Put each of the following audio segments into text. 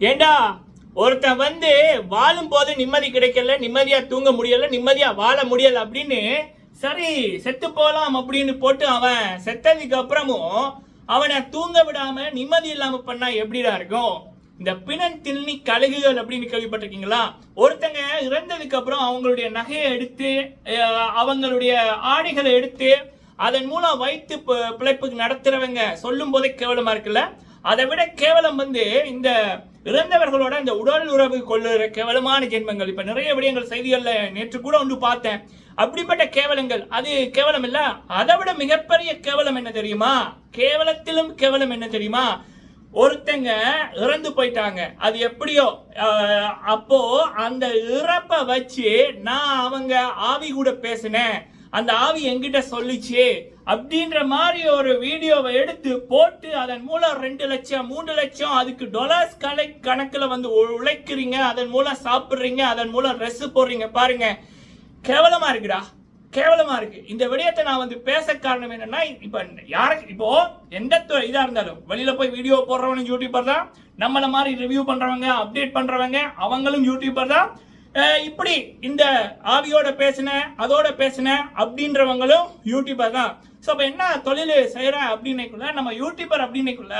ஏண்டா ஒருத்தன் வந்து வாழும் போது நிம்மதி கிடைக்கல நிம்மதியா தூங்க முடியல நிம்மதியா வாழ முடியல அப்படின்னு சரி செத்து போகலாம் அப்படின்னு போட்டு அவன் செத்ததுக்கு அப்புறமும் அவனை தூங்க விடாம நிம்மதி இல்லாம பண்ணா எப்படிடா இருக்கும்? இந்த பிணன் தில்லி கழுகுகள் அப்படின்னு கேள்விப்பட்டிருக்கீங்களா? ஒருத்தங்க இறந்ததுக்கு அப்புறம் அவங்களுடைய நகையை எடுத்து அவங்களுடைய ஆடைகளை எடுத்து அதன் மூலம் வைத்து பிழைப்புக்கு நடத்துறவங்க சொல்லும் போதே கேவலமா இருக்குல்ல? அதை விட கேவலம் வந்து இந்த இறந்தவர்களோட இந்த உடல் உறவு கொள்ளுற கேவலமான ஜென்மங்கள். இப்போ நிறைய விடயங்கள் செய்திகளில் நேற்று கூட ஒன்று பார்த்தேன். அப்படிப்பட்ட கேவலங்கள் அது கேவலம் இல்ல. அதை விட மிகப்பெரிய கேவலம் என்ன தெரியுமா? கேவலத்திலும் கேவலம் என்ன தெரியுமா? ஒருத்தங்க இறந்து போயிட்டாங்க. அது எப்படியோ அப்போ அந்த இறப்பை வச்சு நான் அவங்க ஆவி கூட பேசினேன். அந்த ஆவி என்கிட்ட சொல்லிச்சு அப்படின்ற மாதிரி ஒரு வீடியோவை எடுத்து போட்டு அதன் மூலம் ரெண்டு லட்சம் மூணு லட்சம் அதுக்கு டொலர்ஸ் கலை கணக்கில் வந்து உழைக்கிறீங்க அதன் மூலம் சாப்பிட்றீங்க அதன் மூலம் ட்ரெஸ் போடுறீங்க பாருங்க. கேவலமா இருக்குடா. கேவலமா இருக்கு. இந்த விடயத்தை நான் வந்து பேச காரணம் என்னன்னா இப்ப யாருக்கு இப்போ எந்த இதா இருந்தாலும் வெளியில போய் வீடியோ போடுறவனும் யூடியூபர் தான். நம்மள மாதிரி ரிவ்யூ பண்றவங்க அப்டேட் பண்றவங்க அவங்களும் யூடியூபர் தான். இப்படி இந்த ஆவியோட பேசினேன் அதோட பேசினேன் அப்படின்றவங்களும் யூடியூபர் தான். ஸோ அப்போ என்ன தொழில் செய்கிறேன் அப்படின்னைக்குள்ள நம்ம யூடியூபர் அப்படின்னைக்குள்ள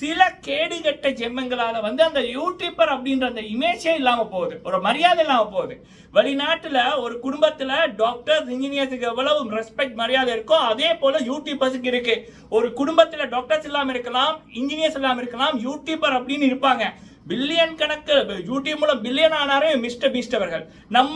சில கேடுகட்ட ஜெம்மங்களால் வந்து அந்த யூடியூபர் அப்படின்ற அந்த இமேஜே இல்லாமல் போகுது. ஒரு மரியாதை இல்லாமல் போகுது. வெளிநாட்டில் ஒரு குடும்பத்தில் டாக்டர்ஸ் இன்ஜினியர்ஸுக்கு எவ்வளவு ரெஸ்பெக்ட் மரியாதை இருக்கோ அதே போல் யூடியூபர்ஸுக்கு இருக்குது ஒரு குடும்பத்தில் டாக்டர்ஸ் இல்லாமல் இருக்கலாம் இன்ஜினியர்ஸ் இல்லாமல் இருக்கலாம் யூடியூபர் அப்படின்னு இருப்பாங்க. பில்லியன் கணக்கு யூடியூப் மூலம் பில்லியன் ஆனாரே மிஸ்டர் பீஸ்ட் அவர்கள். நம்ம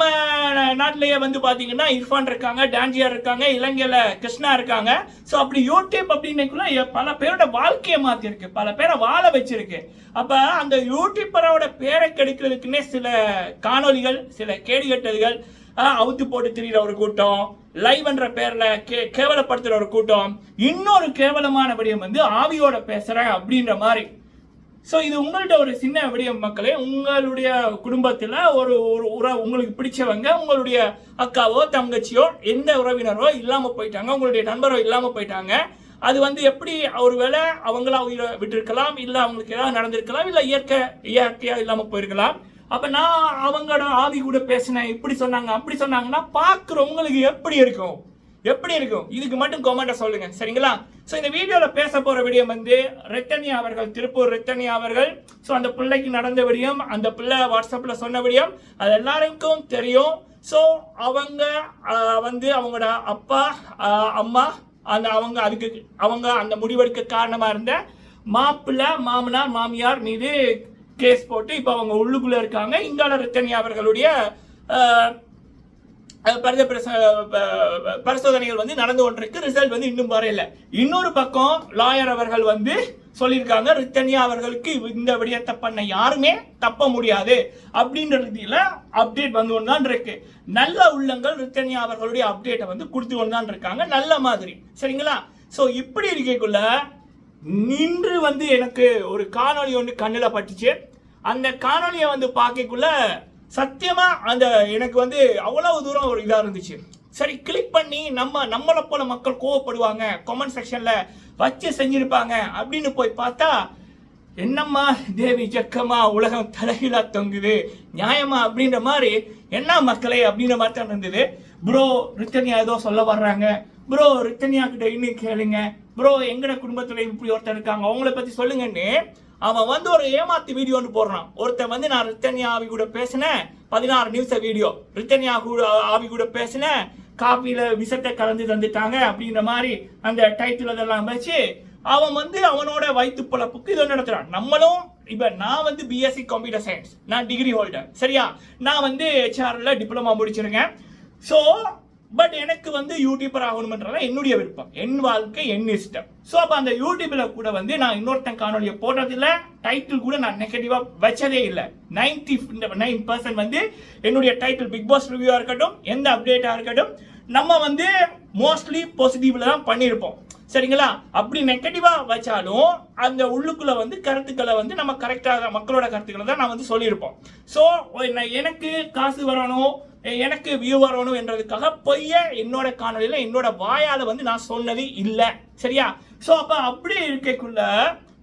நாட்டிலேயே வந்து பார்த்தீங்கன்னா இர்ஃபான் இருக்காங்க டான்ஜியார் இருக்காங்க இலங்கையில் கிருஷ்ணா இருக்காங்க. ஸோ அப்படி யூடியூப் அப்படின்னுக்குள்ள பல பேரோட வாழ்க்கையை மாற்றிருக்கு பல பேரை வாழ வச்சிருக்கு. அப்போ அந்த யூடியூப்பரோட பேரை கெடுக்கிறதுக்குன்னே சில காணொளிகள் சில கேடுகட்டதுகள் ஆஹ், அவுத்து போட்டு திரியிற ஒரு கூட்டம் லைவ்ன்ற பேரில் கே கேவலப்படுத்துகிற ஒரு கூட்டம் இன்னொரு கேவலமான விடயம் வந்து ஆவியோட பேசுகிறேன் அப்படின்ற மாதிரி. ஸோ இது உங்கள்கிட்ட ஒரு சின்ன விடிய மக்களே. உங்களுடைய குடும்பத்தில் ஒரு ஒரு உறவு உங்களுக்கு பிடிச்சவங்க உங்களுடைய அக்காவோ தங்கச்சியோ எந்த உறவினரோ இல்லாமல் போயிட்டாங்க உங்களுடைய நண்பரோ இல்லாமல் போயிட்டாங்க அது வந்து எப்படி ஒரு வேலை அவங்களா உயிரை விட்டிருக்கலாம் இல்லை அவங்களுக்கு ஏதாவது நடந்திருக்கலாம் இல்லை இயற்கை இயற்கையாக இல்லாமல் போயிருக்கலாம். அப்போ நான் அவங்களோட ஆவி கூட பேசினேன் இப்படி சொன்னாங்க அப்படி சொன்னாங்கன்னா பார்க்குறவங்களுக்கு எப்படி இருக்கும்? எப்படி இருக்கும்? இதுக்கு மட்டும் கொமெண்ட்டை சொல்லுங்க. சரிங்களா? ஸோ இந்த வீடியோவில் பேச போகிற விடயம் வந்து ரெத்தனியா அவர்கள் திருப்பூர் ரெத்தனியா அவர்கள். ஸோ அந்த பிள்ளைக்கு நடந்த விடியம் அந்த பிள்ளை வாட்ஸ்அப்பில் சொன்ன விடியம் அது எல்லாருக்கும் தெரியும். ஸோ அவங்க வந்து அவங்களோட அப்பா அம்மா அந்த அவங்க அதுக்கு அவங்க அந்த முடிவெடுக்க காரணமாக இருந்த மாப்பிள்ளை மாமனார் மாமியார் மீது கேஸ் போட்டு இப்போ அவங்க உள்ளுக்குள்ளே இருக்காங்க. இங்கால ரெத்தனியா அவர்களுடைய பரித ப- பரிசோதனைகள் வந்து நடந்து கொண்டிருக்கு. ரிசல்ட் வந்து இன்னும் வரையில இன்னொரு பக்கம் லாயர் அவர்கள் வந்து சொல்லியிருக்காங்க ரித்தனியா அவர்களுக்கு இந்த விடயத்தை பண்ண யாருமே தப்ப முடியாது. அப்படின்ற ரீதியில அப்டேட் வந்து கொண்டு தான் இருக்கு. நல்ல உள்ளங்கள் ரித்தனியா அவர்களுடைய அப்டேட்டை வந்து கொடுத்து கொண்டு தான் இருக்காங்க. நல்ல மாதிரி. சரிங்களா? ஸோ இப்படி இருக்கக்குள்ள நின்று வந்து எனக்கு ஒரு காணொளி ஒன்று கண்ணில் பட்டுச்சு. அந்த காணொளியை வந்து பார்க்கக்குள்ள சத்தியமாக அந்த எனக்கு வந்து அவ்வளவு தூரம் ஒரு இதாக இருந்துச்சு. சரி கிளிக் பண்ணி நம்ம நம்மளை போல மக்கள் கோவப்படுவாங்க. கமெண்ட் செக்ஷனில் வச்சு செஞ்சுருப்பாங்க அப்படின்னு போய் பார்த்தா என்னம்மா தேவி ஜக்கம்மா உலகம் தலைகீழா தொங்குது நியாயமா அப்படின்ற மாதிரி என்ன மக்களே அப்படின்ற மாதிரி தான் இருந்தது. ப்ரோ ரித்தனியா ஏதோ சொல்ல வர்றாங்க. ப்ரோ ரித்தனியா கிட்ட இன்னும் கேளுங்க. ப்ரோ எங்கட குடும்பத்தில் இப்படி ஒருத்தர் இருக்காங்க. அவங்கள பத்தி சொல்லுங்கன்னு அவன் வந்து ஒரு ஏமாத்து வீடியோன்னு போடுறான். ஒருத்தன் வந்து நான் ரித்தன்யா ஆவி கூட பேசினேன். பதினாறு நிமிஷ வீடியோ ரித்தன்யா கூட ஆவி கூட பேசினேன். காப்பியில் விஷத்தை கலந்து தந்துட்டாங்க அப்படின்ற மாதிரி அந்த டைட்டில் இதெல்லாம் வச்சு அவன் வந்து அவனோட வயிற்று பழப்புக்கு இதை நடத்துறான். நம்மளும் இப்போ நான் வந்து பிஎஸ்சி கம்ப்யூட்டர் சயின்ஸ் நான் டிகிரி ஹோல்டர் சரியா? நான் வந்து ஹெச்ஆர்ல டிப்ளமா முடிச்சிருக்கேன். ஸோ பட் எனக்கு வந்து யூடியூபர் ஆகணும்ன்றதான் என்னுடைய விருப்பம். என் வாழ்க்கை என் இஷ்டம். ஸோ அப்போ அந்த யூடியூப்ல கூட வந்து நான் இன்னொருத்தன் காணொலியை போடுறதில்ல. டைட்டில் கூட நான் நெகட்டிவாக வச்சதே இல்லை. நைன்டி நைன் பர்சன்ட் வந்து என்னுடைய டைட்டில் பிக் பாஸ் ரிவ்யூவாக இருக்கட்டும் எந்த அப்டேட்டாக இருக்கட்டும் நம்ம வந்து மோஸ்ட்லி பாசிட்டிவ்ல தான் பண்ணியிருப்போம் சரிங்களா? அப்படி நெகட்டிவா வச்சாலும் அந்த உள்ளுக்குள்ள வந்து கருத்துக்களை வந்து நம்ம கரெக்டாக மக்களோட கருத்துக்களை தான் நான் வந்து சொல்லியிருப்போம். ஸோ எனக்கு காசு வரணும் எனக்கு வியூ வரணும் என்றதுக்காக பொய்ய என்னோட காணொலியில் என்னோட வாயால வந்து நான் சொன்னது இல்லை. சரியா? ஸோ அப்போ அப்படி இருக்கக்குள்ள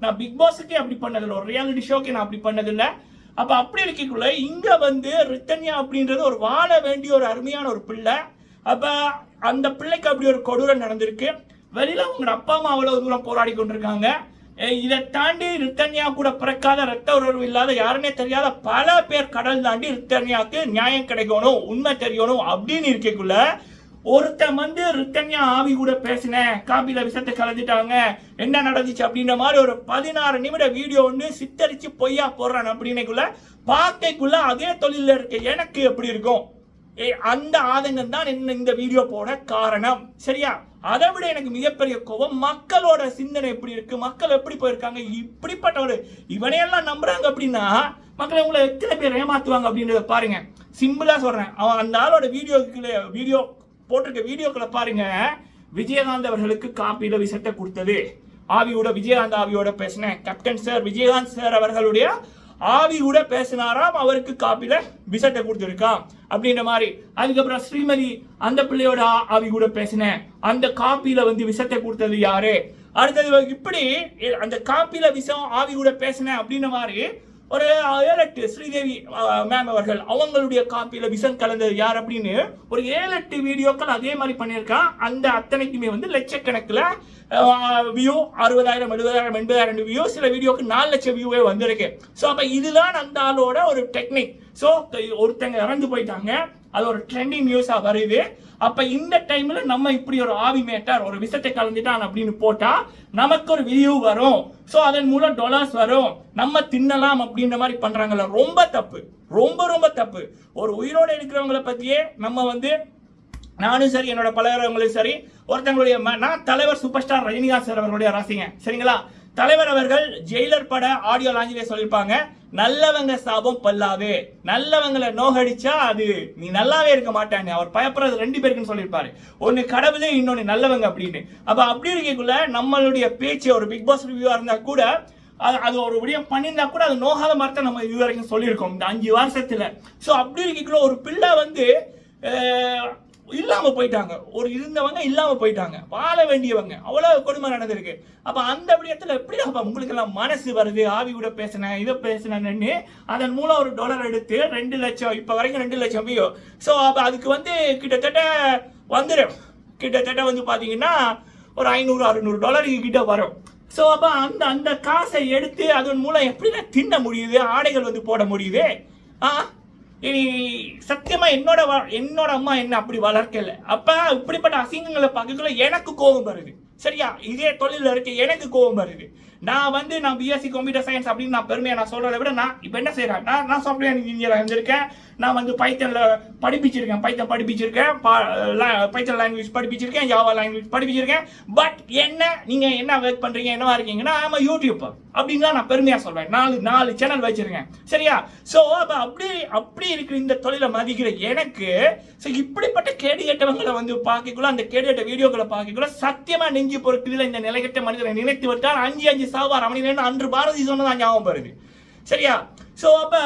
நான் பிக் பாஸுக்கே அப்படி பண்ணதில்லை ஒரு ரியாலிட்டி ஷோக்கே நான் அப்படி பண்ணதில்லை. அப்போ அப்படி இருக்கக்குள்ள இங்கே வந்து ரித்தன்யா அப்படின்றது ஒரு வாழ வேண்டிய ஒரு அருமையான ஒரு பிள்ளை. அப்போ அந்த பிள்ளைக்கு அப்படி ஒரு கொடூரம் நடந்திருக்கு. வெளியில உங்க அப்பா அம்மா அவ்வளவு தூரம் போராடி கொண்டிருக்காங்க. இதை தாண்டி ரித்தன்யா கூட பிறக்காத ரத்த உறவு இல்லாத யாருன்னே தெரியாத பல பேர் கடல் தாண்டி ரித்தன்யாவுக்கு நியாயம் கிடைக்கணும் உண்மை தெரியணும் அப்படின்னு இருக்கக்குள்ள ஒருத்தன் வந்து ரித்தன்யா ஆவி கூட பேசினேன் காபில விஷத்தை கலந்துட்டாங்க என்ன நடந்துச்சு அப்படின்ற மாதிரி ஒரு பதினாறு நிமிட வீடியோ ஒன்று சித்தரிச்சு பொய்யா போடுறான் அப்படின்னைக்குள்ள பார்க்கைக்குள்ள அதே தொழில இருக்க எனக்கு எப்படி இருக்கும்? அந்த ஆதங்கம் தான் என்ன இந்த வீடியோ போட காரணம். சரியா? அதை விட எனக்கு மிகப்பெரிய கோபம் மக்களோட சிந்தனை எப்படி இருக்கு? மக்கள் எப்படி போயிருக்காங்க? இப்படிப்பட்ட ஒரு இவனையெல்லாம் நம்புறாங்க அப்படின்னா மக்களை உங்களை எத்தனை பேர் ஏமாத்துவாங்க அப்படின்றத பாருங்க. சிம்பிளா சொல்றேன். அவன் அந்த ஆளோட வீடியோக்குள்ள வீடியோ போட்டிருக்க வீடியோக்களை பாருங்க. விஜயகாந்த் அவர்களுக்கு காப்பீடு விசட்டை கொடுத்தது. ஆவியோட விஜயகாந்த் ஆவியோட பேசினேன். கேப்டன் சார் விஜயகாந்த் சார் அவர்களுடைய ஆவி கூட பேசினாராம் அவருக்கு காப்பில விசட்டை கொடுத்துருக்கான் அப்படின்ற மாதிரி. அதுக்கப்புறம் ஸ்ரீமதி அந்த பிள்ளையோட ஆவி கூட பேசினேன் அந்த காப்பில வந்து விசத்தை கொடுத்தது யாரு? அடுத்தது இப்படி அந்த காப்பில விஷம் ஆவி கூட பேசினேன் அப்படின்ற மாதிரி ஒரு ஏழு எட்டு ஸ்ரீதேவி மேம் அவர்கள் அவங்களுடைய காப்பியில் விஷம் கலந்தது யார் அப்படின்னு? ஒரு ஏழு எட்டு வீடியோக்கள் அதே மாதிரி பண்ணியிருக்கான். அந்த அத்தனைக்குமே வந்து லட்சக்கணக்கில் வியூ அறுபதாயிரம் எழுபதாயிரம் எண்பதாயிரம் வியூ சில வீடியோக்கு நாலு லட்சம் வியூவே வந்திருக்கு. ஸோ அப்போ இதுதான் அந்த ஆளோட ஒரு டெக்னிக் ஸோ ஒருத்தங்க இறந்து போயிட்டாங்க. அது ஒரு ட்ரெண்டிங் நியூஸாக வருது. அப்ப இந்த டைம்ல நம்ம இப்படி ஒரு ஆவி மேட்டர் ஒரு விஷத்தை கலந்துட்டான் அப்படின்னு போட்டா நமக்கு ஒரு வியூ வரும். ஸோ அதன் மூலம் டொலர்ஸ் வரும். நம்ம தின்னலாம் அப்படின்ற மாதிரி பண்றாங்கல்ல. ரொம்ப தப்பு. ரொம்ப ரொம்ப தப்பு. ஒரு உயிரோடு இருக்கிறவங்கள பத்தியே நம்ம வந்து நானும் சரி என்னோட பழகிறவங்களும் சரி ஒருத்தங்களுடைய நான் தலைவர் சூப்பர் ஸ்டார் ரஜினிகாந்த் சார் அவர்களுடைய ரசிங்க. சரிங்களா? தலைவர் அவர்கள் ஜெயிலர் பட ஆடியோ லாஞ்சிலே சொல்லியிருப்பாங்க நல்லவங்க சாபம் பல்லாவே நல்லவங்களை நோகடிச்சா அது நீ நல்லாவே இருக்க மாட்டாங்க அவர் பயப்படுறது ரெண்டு பேருக்குன்னு சொல்லியிருப்பாரு ஒன்னு கடவுளே இன்னொன்னு நல்லவங்க அப்படின்னு. அப்ப அப்படி இருக்கக்குள்ள நம்மளுடைய பேச்சு ஒரு பிக் பாஸ் ரிவ்யூவா இருந்தா கூட அது அது ஒரு விடயம் பண்ணியிருந்தா கூட அது நோகாத மரத்தை நம்ம இது வரைக்கும் சொல்லியிருக்கோம். இந்த அஞ்சு வருஷத்துல. ஸோ அப்படி இருக்கக்குள்ள ஒரு பிள்ளை வந்து இல்லாமல் போயிட்டாங்க. ஒரு இருந்தவங்க இல்லாமல் போயிட்டாங்க. வாழ வேண்டியவங்க. அவ்வளோ கொடுமை நடந்திருக்கு அப்போ அந்த இடத்துல எப்படி அப்போ உங்களுக்கெல்லாம் மனசு வருது? ஆவி கூட பேசினேன் இதை பேசினேன்னு. அதன் மூலம் ஒரு டாலர் எடுத்து ரெண்டு லட்சம் இப்போ வரைக்கும் ரெண்டு லட்சம் வியோ ஸோ அப்போ அதுக்கு வந்து கிட்டத்தட்ட வந்துடும் கிட்டத்தட்ட வந்து பார்த்தீங்கன்னா ஒரு ஐநூறு அறுநூறு டாலர் கிட்ட வரும். ஸோ அப்போ அந்த அந்த காசை எடுத்து அதன் மூலம் எப்படி தின்ன முடியுது? ஆடைகள் வந்து போட முடியுது? ஆ? இனி சத்தியமா என்னோட வ- என்னோட அம்மா என்ன அப்படி வளர்க்கல. அப்ப இப்படிப்பட்ட அசிங்கங்களை பார்க்கக்குள்ள எனக்கு கோபம் வருது. சரியா? இதே தொழில இருக்க எனக்கு கோபம் வருது. நான் வந்து நான் பிஎஸ்சி கம்ப்யூட்டர் சயின்ஸ் அப்படின்னு நான் பெருமையா நான் சொல்றதை விட நான் இப்போ என்ன செய்றேன்? நான் நான் சாஃப்ட்வேர் இன்ஜினியராக இருந்திருக்கேன். நான் வந்து பைத்தனில் படிப்பிச்சிருக்கேன். பைத்தன் படிப்பிச்சிருக்கேன். பைத்தன் லாங்குவேஜ் படிப்பிச்சிருக்கேன். ஜாவா லாங்குவேஜ் படிப்பிச்சிருக்கேன். பட் என்ன நீங்க என்ன ஒர்க் பண்றீங்க என்னவா இருக்கீங்கன்னா ஆமா யூடியூப் அப்படின்னு தான் நான் பெருமையா சொல்றேன். நாலு நாலு சேனல் வச்சிருக்கேன். சரியா? சோ அப்போ அப்படி அப்படி இருக்கிற இந்த தொழிலை மதிக்கிற எனக்கு ஸோ இப்படிப்பட்ட கேடு கேட்டவங்களை வந்து பார்க்கக்குள்ள அந்த கேடு கேட்ட வீடியோக்களை பார்க்கக்குள்ள சத்தியமா நெஞ்சு பொறுக்குதுல இந்த நிலைகட்ட மனிதனை நினைத்து விட்டால் அஞ்சு அஞ்சு சாவார் அவனில் அன்று பாரதி சொன்னதான் ஞாபகம் வருது. சரியா? சோ அப்ப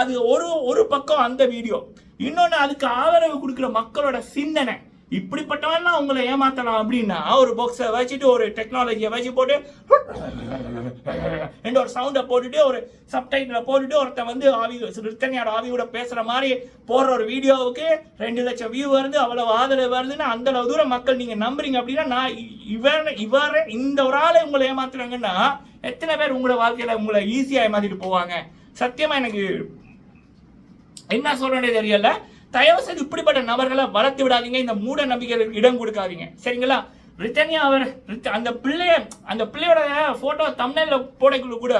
அது ஒரு ஒரு பக்கம் அந்த வீடியோ. இன்னொன்னு அதுக்கு ஆதரவு கொடுக்கிற மக்களோட சிந்தனை. இப்படிப்பட்டவன் தான் உங்களை ஏமாத்தலாம் அப்படின்னா ஒரு பாக்ஸை வச்சுட்டு ஒரு டெக்னாலஜியை வச்சு போட்டு ரெண்டு ஒரு சவுண்டை போட்டுட்டு ஒரு சப்டைட்டில் போட்டுட்டு ஒருத்தன் வந்து ஆவி ரித்தனியோட ஆவியோட பேசுகிற மாதிரி போடுற ஒரு வீடியோவுக்கு ரெண்டு லட்சம் வியூ வருது அவ்வளோ ஆதரவு வருதுன்னா அந்தளவு தூரம் மக்கள் நீங்கள் நம்புறீங்க அப்படின்னா நான் இ- இவர் இவர் இந்த ஒரு ஆளை உங்களை ஏமாத்துறாங்கன்னா எத்தனை பேர் உங்களோட வாழ்க்கையில் உங்களை ஈஸியாக ஏமாத்திட்டு போவாங்க? சத்தியமாக எனக்கு என்ன சொல்றேனே தெரியல. தயவு செய்து இப்படிப்பட்ட நபர்களை வளர்த்து விடாதீங்க. இந்த மூட நம்பிக்கைகளுக்கு இடம் கொடுக்காதீங்க. சரிங்களா? ரித்தனியா அவர் அந்த பிள்ளைய அந்த பிள்ளையோட போட்டோ தமிழ்ல போடக்குள்ள கூட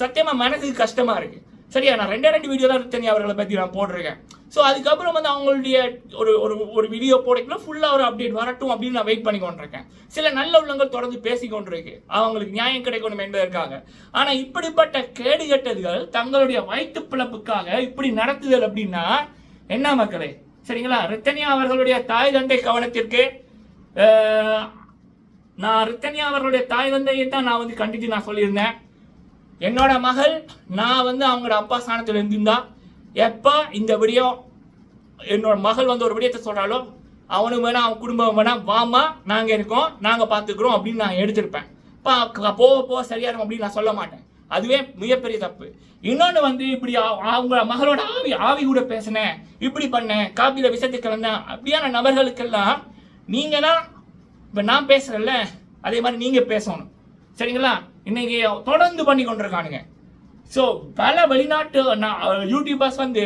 சத்தியமா மனசுக்கு கஷ்டமா இருக்கு. சரியா? நான் ரெண்டே ரெண்டு வீடியோ தான் ரித்தன்யா அவர்களை பத்தி நான் போட்டிருக்கேன். ஸோ அதுக்கப்புறம் வந்து அவங்களுடைய ஒரு ஒரு ஒரு வீடியோ போடக்குள்ள ஃபுல்லா ஒரு அப்டேட் வரட்டும் அப்படின்னு நான் வெயிட் பண்ணி கொண்டிருக்கேன். சில நல்ல உள்ளங்கள் தொடர்ந்து பேசி கொண்டிருக்கு. அவங்களுக்கு நியாயம் கிடைக்கணும் என்பதற்காக. ஆனா இப்படிப்பட்ட கேடுகட்டதுகள் தங்களுடைய வயிற்று பிழப்புக்காக இப்படி நடத்துதல் அப்படின்னா என்ன மக்களே? சரிங்களா? ரித்தனியா அவர்களுடைய தாய் தந்தை கவனத்திற்கு நான் ரித்தனியா அவர்களுடைய தாய் தந்தையை தான் நான் வந்து கண்டித்து நான் சொல்லியிருந்தேன். என்னோட மகள் நான் வந்து அவங்களோட அப்பா ஸ்தானத்தில் இருந்திருந்தா எப்போ இந்த விடியம் என்னோட மகள் வந்து ஒரு விடயத்தை சொல்றாலோ அவனும் வேணா அவன் குடும்பம் வேணா வாமா நாங்கள் இருக்கோம் நாங்கள் பார்த்துக்குறோம் அப்படின்னு நான் எடுத்திருப்பேன். பா- க- போக போக சரியாயிரும் அப்படின்னு நான் சொல்ல மாட்டேன். அதுவே மிகப்பெரிய தப்பு. இன்னொன்று வந்து இப்படி அவங்க மகளோட ஆவி ஆவி கூட பேசினேன் இப்படி பண்ணேன் காப்பியில் விஷத்தை கலந்தேன் அப்படியான நபர்களுக்கெல்லாம் நீங்கள் தான் இப்போ நான் பேசுகிறேன்ல அதே மாதிரி நீங்கள் பேசணும். சரிங்களா? இன்னைக்கு தொடர்ந்து பண்ணி கொண்டிருக்கானுங்க. ஸோ பல வெளிநாட்டு நான் யூடியூபர்ஸ் வந்து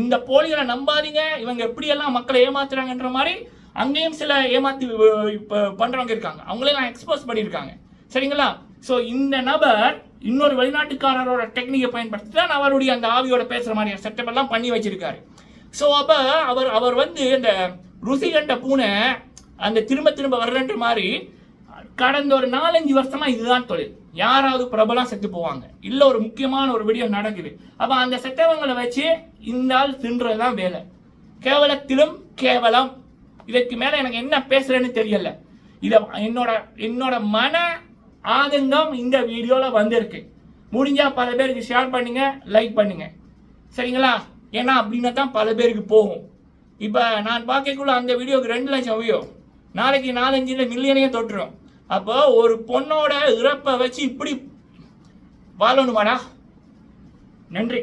இந்த போலிகளை நம்பாதீங்க இவங்க எப்படியெல்லாம் மக்களை ஏமாத்துறாங்கன்ற மாதிரி அங்கேயும் சில ஏமாத்தி இப்போ பண்ணுறவங்க இருக்காங்க. அவங்களே நான் எக்ஸ்போஸ் பண்ணியிருக்காங்க. சரிங்களா? ஸோ இந்த நபர் இன்னொரு வெளிநாட்டுக்காரரோட டெக்னிக்கை பயன்படுத்தி தான் அவருடைய அந்த ஆவியோட பேசுகிற மாதிரி செட்டப் எல்லாம் பண்ணி வச்சிருக்காரு. ஸோ அப்போ அவர் அவர் வந்து இந்த ருசி கண்ட பூனை அந்த திரும்ப திரும்ப வர்றன்ற மாதிரி கடந்த ஒரு நாலஞ்சு வருஷமா இதுதான் தொழில். யாராவது பிரபலம் செத்து போவாங்க. இல்லை ஒரு முக்கியமான ஒரு வீடியோ நடக்குது. அப்போ அந்த செத்தவங்களை வச்சு இந்த ஆள் தின்றதுதான் வேலை. கேவலத்திலும் கேவலம். இதற்கு மேலே எனக்கு என்ன பேசுறேன்னு தெரியல. இதை என்னோட என்னோட மன ஆதங்கம் இந்த வீடியோவில் வந்திருக்கு. முடிஞ்சால் பல பேருக்கு ஷேர் பண்ணுங்க லைக் பண்ணுங்க. சரிங்களா? ஏன்னா அப்படின்னா தான் பல பேருக்கு போகும். இப்போ நான் பார்க்கக்குள்ள அந்த வீடியோக்கு ரெண்டு லட்சம் வியூ நாளைக்கு நாலஞ்சில் மில்லியனையும் தொட்டுரும். அப்போ ஒரு பொண்ணோட இறப்பை வச்சு இப்படி வாழணுமாடா? நன்றி.